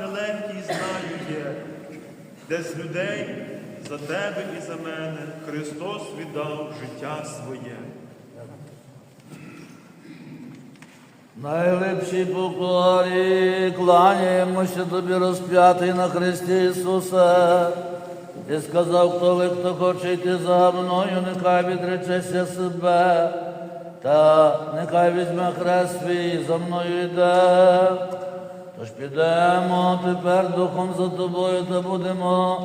нелегкий, знаю є, де з людей за тебе і за мене Христос віддав життя своє. Найлипшій покорі, кланяємося тобі розп'ятий на Христі Ісусе. Ти сказав, коли хто хоче йти за мною, нехай відречеся себе, та нехай візьме хрест свій за мною йде. Тож підемо тепер духом за тобою та будемо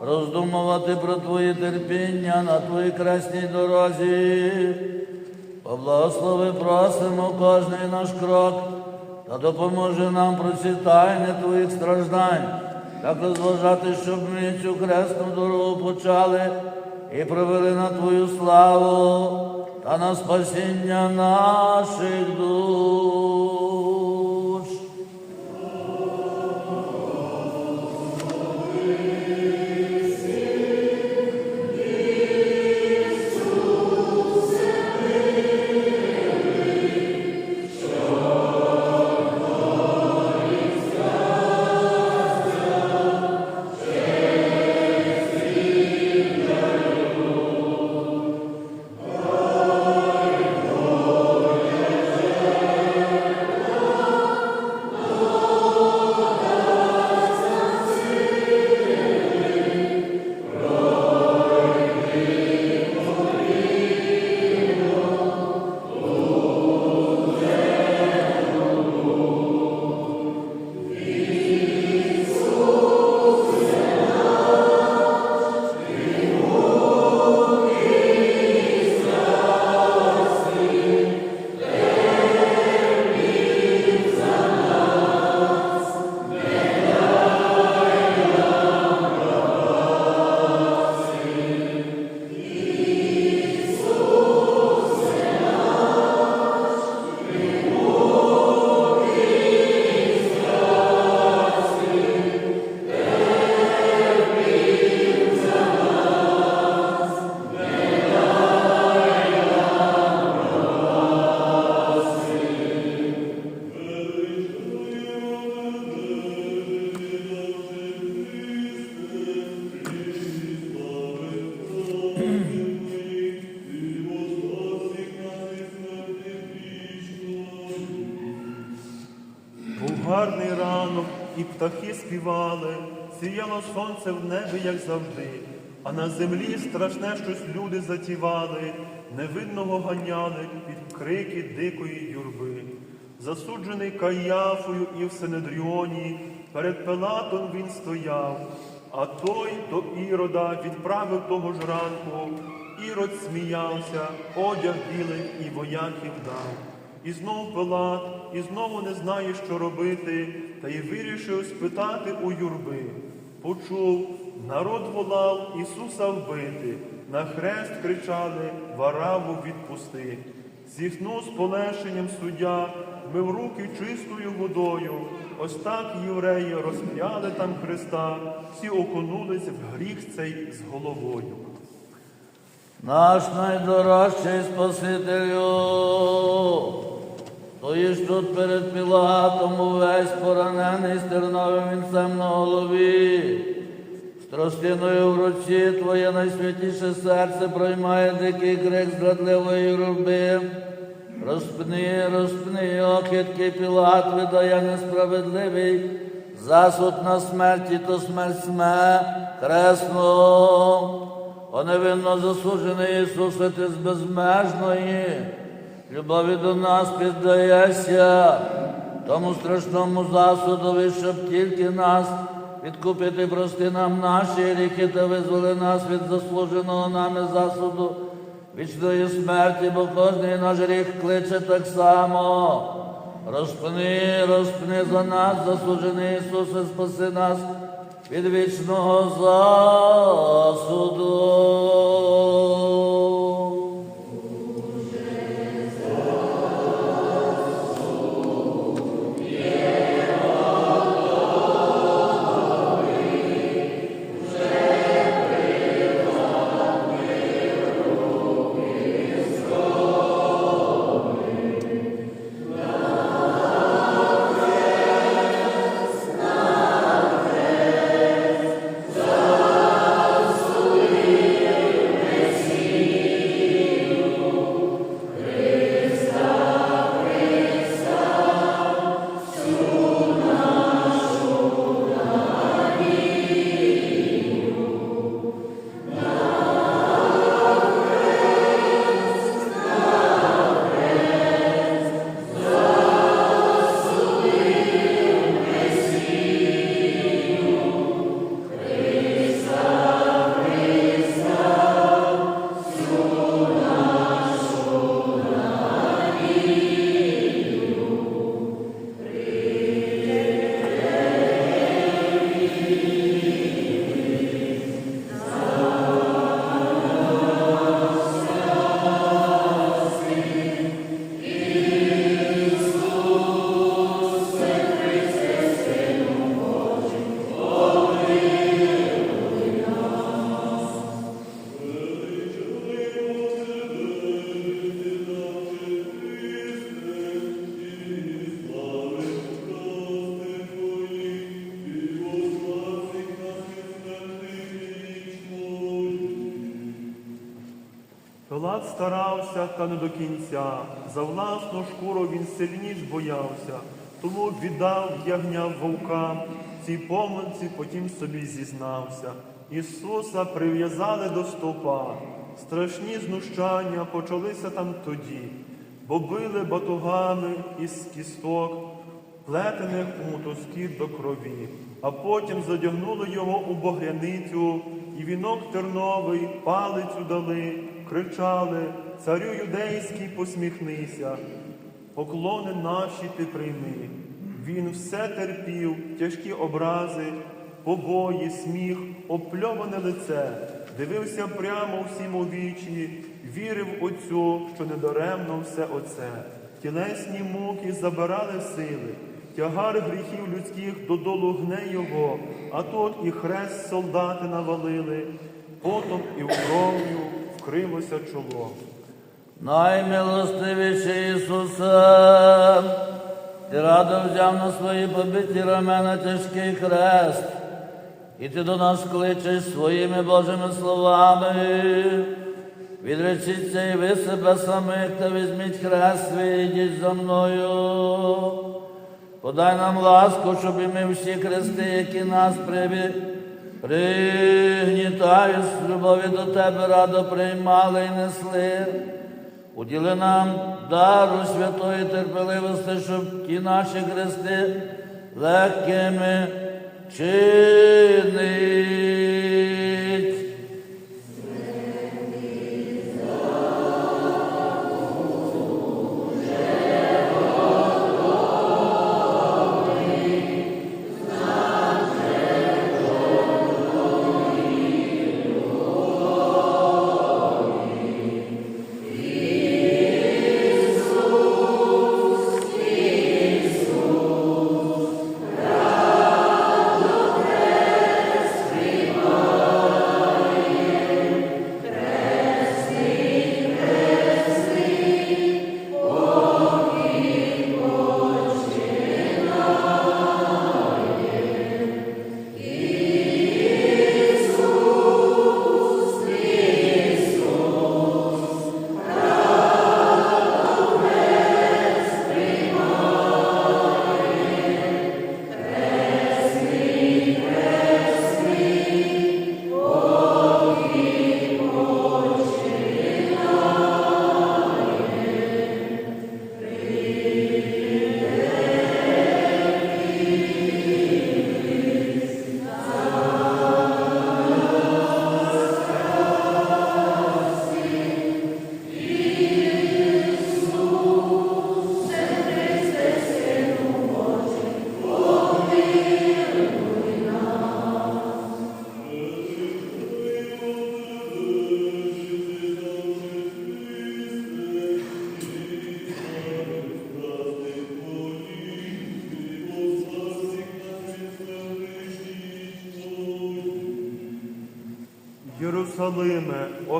роздумувати про твої терпіння на твоїй красній дорозі. Поблагослови просимо кожний наш крок та допоможи нам про ці тайни Твоїх страждань, так розважати, щоб ми цю хресну дорогу почали і провели на Твою славу та на спасіння наших душ. Гарний ранок, і птахи співали, сіяло сонце в небі, як завжди, а на землі страшне щось люди затівали, невидного ганяли під крики дикої юрби. Засуджений Каяфою і в Синедріоні, перед Пилатом він стояв, а той до Ірода відправив того ж ранку. Ірод сміявся, одяг білий і вояків дав. І знов Пилат, і знову не знає, що робити, та й вирішив спитати у юрби. Почув, народ волав Ісуса вбити, на хрест кричали, вараву відпусти. Зіхнув з полешенням суддя, мив руки чистою водою. Ось так євреї розп'яли там Христа, всі окунулись в гріх цей з головою. Наш найдорожчий Спасителю, стоїш тут перед Пілатом увесь поранений з терновим вінцем на голові. З тростиною в руці твоє найсвятіше серце проймає дикий крик зрадливої руби. Розпни, розпни, окидки Пілат видає несправедливий засуд на смерті, то смерть сме кресну. О невинно засуджений Ісусе, ти з безмежної любові до нас піддаєшся, тому страшному засудові, щоб тільки нас відкупити, прости нам наші гріхи та визволи нас від заслуженого нами засуду вічної смерті, бо кожний наш гріх кличе так само. Розпни, розпни за нас, засуджений Ісусе, спаси нас від вічного засуду. Та не до кінця. За власну шкуру він сильніш боявся, тому віддав ягня вовкам. Цій помилці потім собі зізнався. Ісуса прив'язали до стовпа. Страшні знущання почалися там тоді, бо били батугами із кісток, плетених у мотузки до крові, а потім задягнули його у багряницю, і вінок терновий, палицю дали, кричали, царю юдейський, посміхнися, поклони наші ти прийми. Він все терпів, тяжкі образи, побої, сміх, опльоване лице, дивився прямо всім у вічі, вірив Отцю, що недаремно все оце. Тілесні муки забирали сили, тягар гріхів людських додолу гне його, а тут і хрест солдати навалили, потом і кров'ю вкрилося чоло. Наймилостивіший Ісусе, ти радо взяв на свої побиті рамена тяжкий хрест, і ти до нас кличеш своїми Божими словами. Відречіться і ви себе самих та візьміть хрест свій, йдіть за мною. Подай нам ласку, щоб і ми всі хрести, які нас приві... пригнітають з любові до тебе, радо приймали і несли. Уділи нам дару святої терпеливості, щоб ті наші хрести легкими чинить.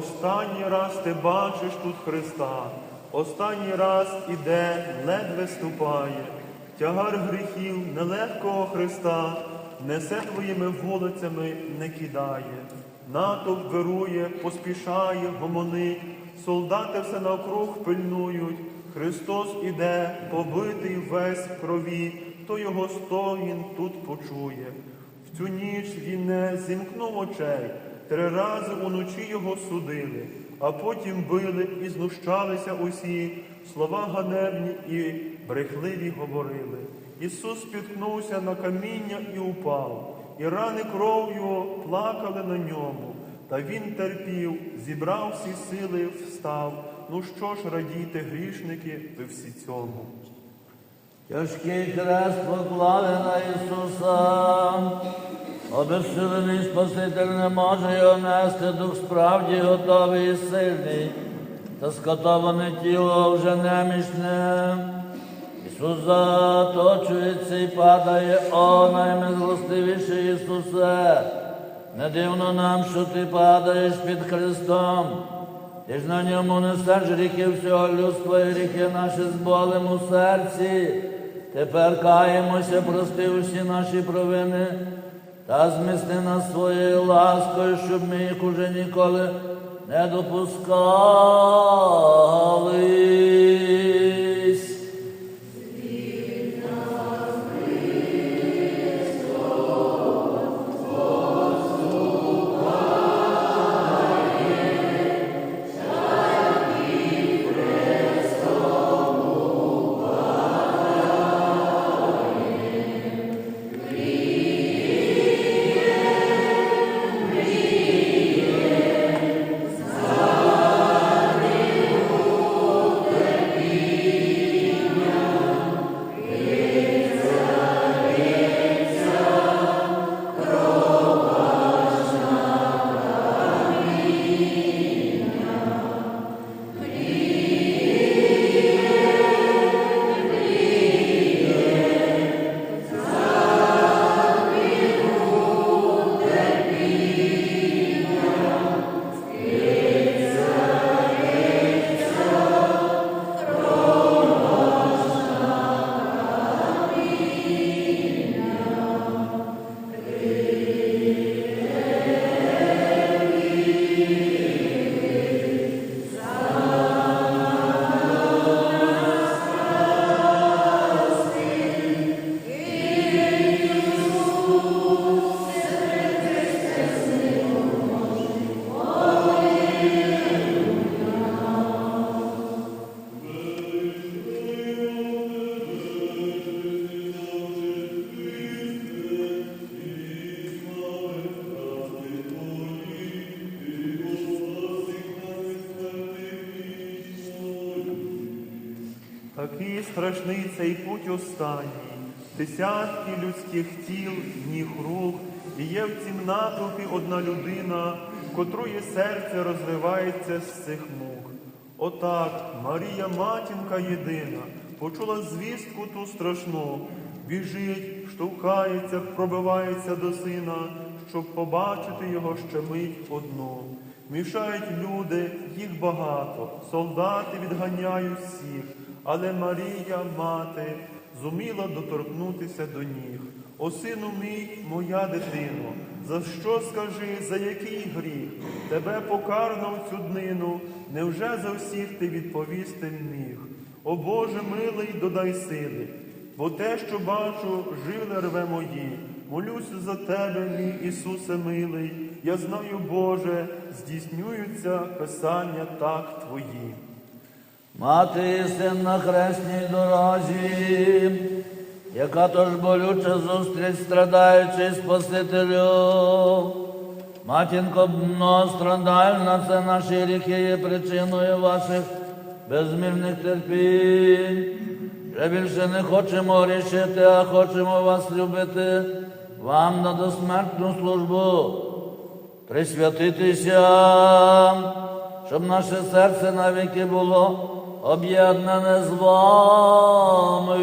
Останній раз ти бачиш тут Христа, останній раз іде, ледве ступає, тягар гріхів нелегкого Христа несе твоїми вулицями, не кидає, натовп вирує, поспішає, гомонить, солдати все навкруг пильнують, Христос іде, побитий весь в крові, то його стогін тут почує. В цю ніч він не зімкнув очей, три рази уночі його судили, а потім били і знущалися усі, слова ганебні і брехливі говорили. Ісус спіткнувся на каміння і упав, і рани кров'ю плакали на ньому. Та він терпів, зібрав всі сили, встав. Ну що ж радійте, грішники, ви всі цьому. Тяжкий хрест поклали на Ісуса, обезсилений Спаситель не може його нести, дух справді готовий і сильний, та скотоване тіло вже немічне. Ісус заточується і падає, о наймилостивіший Ісусе. Не дивно нам, що ти падаєш під Христом. Ти ж на ньому несеш гріхи всього людства і гріхи наші з болем у серці. Тепер каємося, прости усі наші провини та змісти нас своєю ласкою, щоб ми їх уже ніколи не допускались. Такий страшний цей путь останній, десятки людських тіл, ніг рук, і є в цім натовпі одна людина, котрої серце розривається з цих мук. Отак Марія, матінка єдина, почула звістку ту страшну, біжить, штовхається, пробивається до сина, щоб побачити його ще мить одну. Мішають люди, їх багато, солдати відганяють всіх, але Марія, мати, зуміла доторкнутися до ніг. О сину мій, моя дитино, за що скажи, за який гріх тебе покарно в цю днину, невже за всіх ти відповісти міг? О Боже милий, додай сили, бо те, що бачу, жили рве мої. Молюся за тебе, мій Ісусе милий, я знаю, Боже, здійснюються писання так Твої. Мати син на хресній дорозі, яка тож болюче зустріч страдаючий Спасителю. Матінко многострадальна, це наші гріхи є причиною ваших безмірних терпінь. Вже більше не хочемо грішити, а хочемо вас любити, вам на досмертну службу присвятитися, щоб наше серце навіки було об'єднане з вами.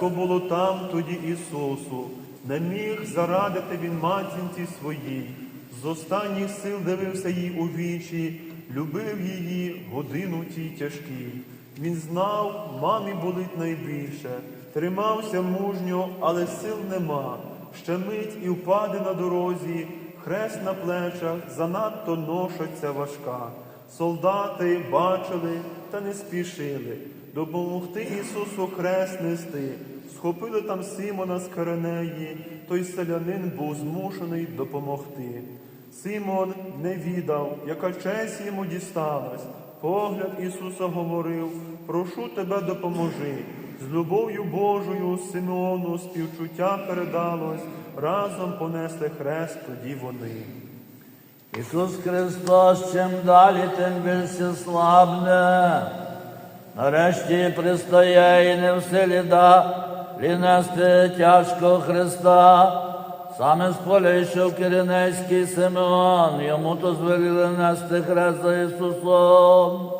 Нелегко було там тоді Ісусу, не міг зарадити він матінці своїй. З останніх сил дивився їй у вічі, любив її годину тій тяжкій. Він знав, мамі болить найбільше, тримався мужньо, але сил нема. Ще мить і впаде на дорозі, хрест на плечах занадто ношаться важка. Солдати бачили та не спішили допомогти Ісусу хрест нести. Схопили там Симона з Каренеї, той селянин був змушений допомогти. Симон не відав, яка честь йому дісталась. Погляд Ісуса говорив: прошу тебе, допоможи. З любов'ю Божою Симеону співчуття передалось, разом понесли хрест тоді вони. Ісус Христос чим далі, тим більше слабне. Нарешті пристає і не в силі далі нести тяжко Христа. Саме з поля йшов Киринецький Симеон, йому то звеліли нести хрест за Ісусом.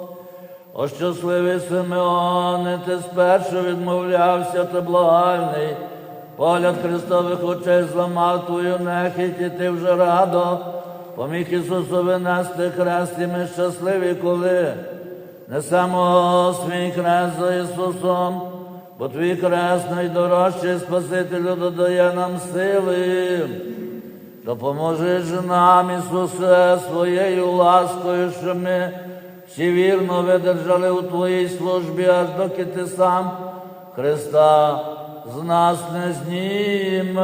О щасливий Симеоне, ти спершу відмовлявся та благальний. Погляд Христових очей зламав твою нехить, і ти вже радо поміг Ісусу винести хрест, і ми щасливі, коли несемо свій хрест за Ісусом, бо твій хрест найдорожчий Спасителю додає нам сили. Допоможи ж нам, Ісусе, своєю ласкою, щоб ми всі вірно видержали у Твоїй службі, аж доки Ти сам Христа з нас не знімеш.